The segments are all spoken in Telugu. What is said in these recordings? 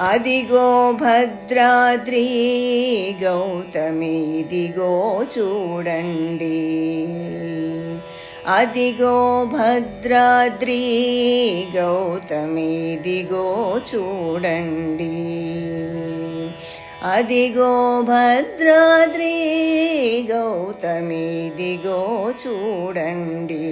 అదిగో భద్రాద్రి గౌతమిదిగో చూడండి. అదిగో భద్రాద్రి గౌతమిదిగో చూడండి. అదిగో భద్రాద్రి గౌతమిదిగో చూడండి.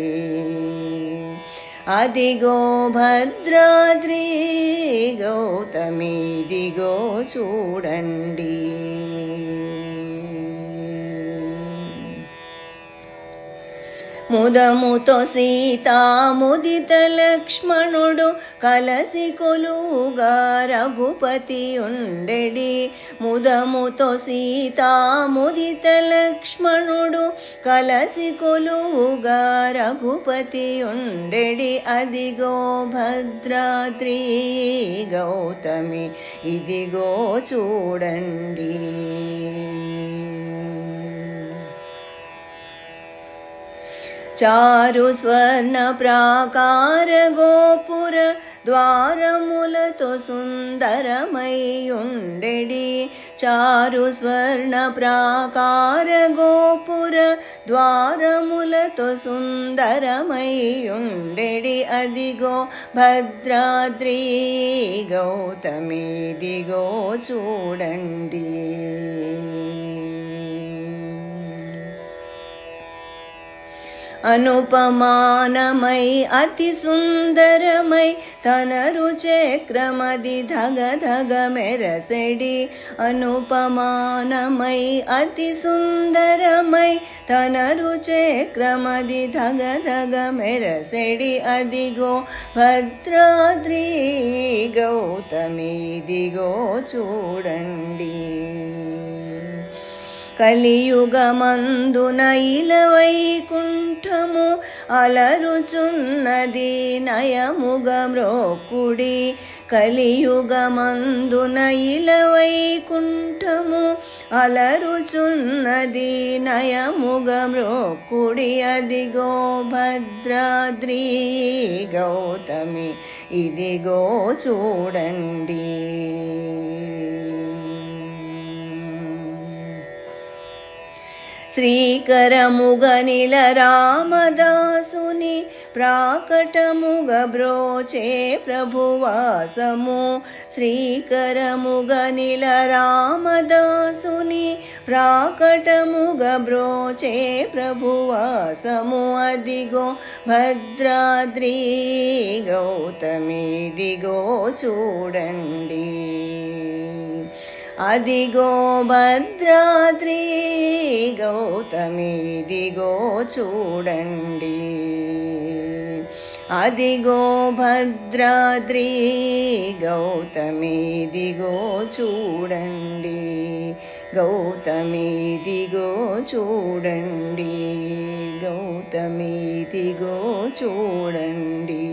అదిగో భద్రాద్రి గౌతమిదిగో చూడండి. ముదముతో సీతా ముదిత లక్ష్మణుడు కలసి కొలుగా రఘుపతి ఉండెడి. ముదముతో సీతా ముదిత లక్ష్మణుడు కలసి కొలువుగా రఘుపతి ఉండెడి. అదిగో భద్రాద్రి గౌతమి ఇదిగో చూడండి. చారు స్వర్ణ ప్రాకార గోపుర ద్వారములతో సుందరమై ఉండెడి. చారు స్వర్ణ ప్రాకార గోపుర ద్వారములతో సుందరమయ్యుండెడి అదిగో భద్రాద్రి గౌతమిదిగో చూడండి అనుపమానమై అతి సుందరమై తన రుచక్రమది ధగ ధగ మెరసడి. అనుపమానమై అతి సుందరమై తన రుచక్రమది ధగ ధగ మెరసడి. అదిగో భద్రాద్రి గౌతమిదిగో చూడండి. కలియుగమందున ఇలవైకుంఠము అలరుచున్నది నయముగ మ్రోకుడి కలియుగమందున ఇలవైకుంఠము అలరుచున్నది నయముగ మ్రోకుడి అదిగో భద్రాద్రి గౌతమి ఇదిగో చూడండి. శ్రీకరముగనిల రామదాసుని ప్రాకటముగ బ్రోచే ప్రభువాసము. శ్రీకరముగనిల రామదాసుని ప్రాకటముగ బ్రోచే ప్రభువాసము. అదిగో భద్రాద్రి గౌతమిదిగో చూడండి. అదిగో భద్రాద్రి గౌతమిదిగో చూడండి. అదిగో భద్రాద్రి గౌతమి ఇదిగో చూడండి. గౌతమి ఇదిగో చూడండి. గౌతమి ఇదిగో చూడండి.